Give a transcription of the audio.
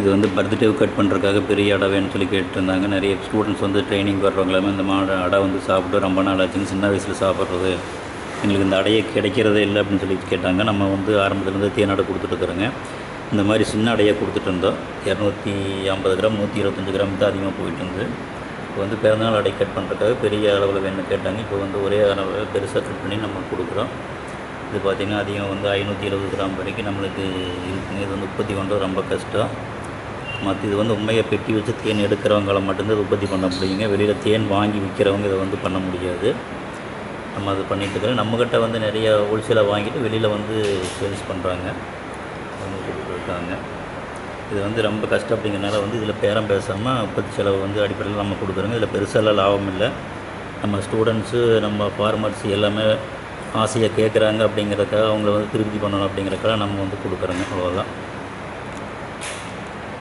இது வந்து birthday cut பண்ணுறதுக்காக பெரிய அடை வேணும்னு சொல்லி கேட்டிருந்தாங்க. நிறைய ஸ்டூடெண்ட்ஸ் வந்து ட்ரைனிங் வர்றவங்க இந்த மாடு அடை வந்து சாப்பிட்டு ரொம்ப நாள் ஆச்சுன்னு சின்ன வயசில் சாப்பிட்றது. எங்களுக்கு இந்த அடையை கிடைக்கிறதே இல்லை அப்படின்னு சொல்லி கேட்டாங்க. நம்ம வந்து ஆரம்பத்துலேருந்து தேனாடை கொடுத்துட்ருக்குறோங்க. இந்த மாதிரி சின்ன அடையை கொடுத்துட்டு இருந்தோம். இரநூத்தி ஐம்பது கிராம் நூற்றி இருபத்தஞ்சி கிராம் தான் அதிகமாக போயிட்டு இருந்து இப்போ வந்து பிறந்தநாள் அடை கட் பண்ணுறதுக்காக பெரிய அளவில் வேணும்னு கேட்டாங்க. இப்போ வந்து ஒரே அளவில் பெருசாக கட் பண்ணி நம்ம கொடுக்குறோம். இது பார்த்திங்கன்னா அதிகம் வந்து ஐநூற்றி இருபது கிராம் வரைக்கும் நம்மளுக்கு இருக்குங்க இது வந்து உற்பத்தி பண்ணுறது ரொம்ப கஷ்டம். மற்ற இது வந்து உண்மையை பெட்டி வச்சு தேன் எடுக்கிறவங்கள மட்டும்தான் உற்பத்தி பண்ண முடியுங்க. வெளியில் தேன் வாங்கி விற்கிறவங்க இதை வந்து பண்ண முடியாது. நம்ம அது பண்ணிட்டு இருக்கிறோம் நம்மக்கிட்ட வந்து நிறைய ஹோல்சேலாக வாங்கிட்டு வெளியில் வந்து சேல்ஸ் பண்ணுறாங்க அவங்க கொடுத்துருக்காங்க இது வந்து ரொம்ப கஷ்டம் அப்படிங்கிறனால வந்து இதில் பேரம் பேசாமல் உற்பத்தி செலவு வந்து அடிப்படையில் நம்ம கொடுக்குறோங்க. இதில் பெருசெல்லாம் லாபம் இல்லை. நம்ம ஸ்டூடெண்ட்ஸு நம்ம ஃபார்மர்ஸ் எல்லாமே ஆசையாக கேட்குறாங்க அப்படிங்கிறதுக்காக அவங்கள வந்து திருப்தி பண்ணணும் அப்படிங்கிறதுக்காக நம்ம வந்து கொடுக்குறோங்க. அவ்வளோதான்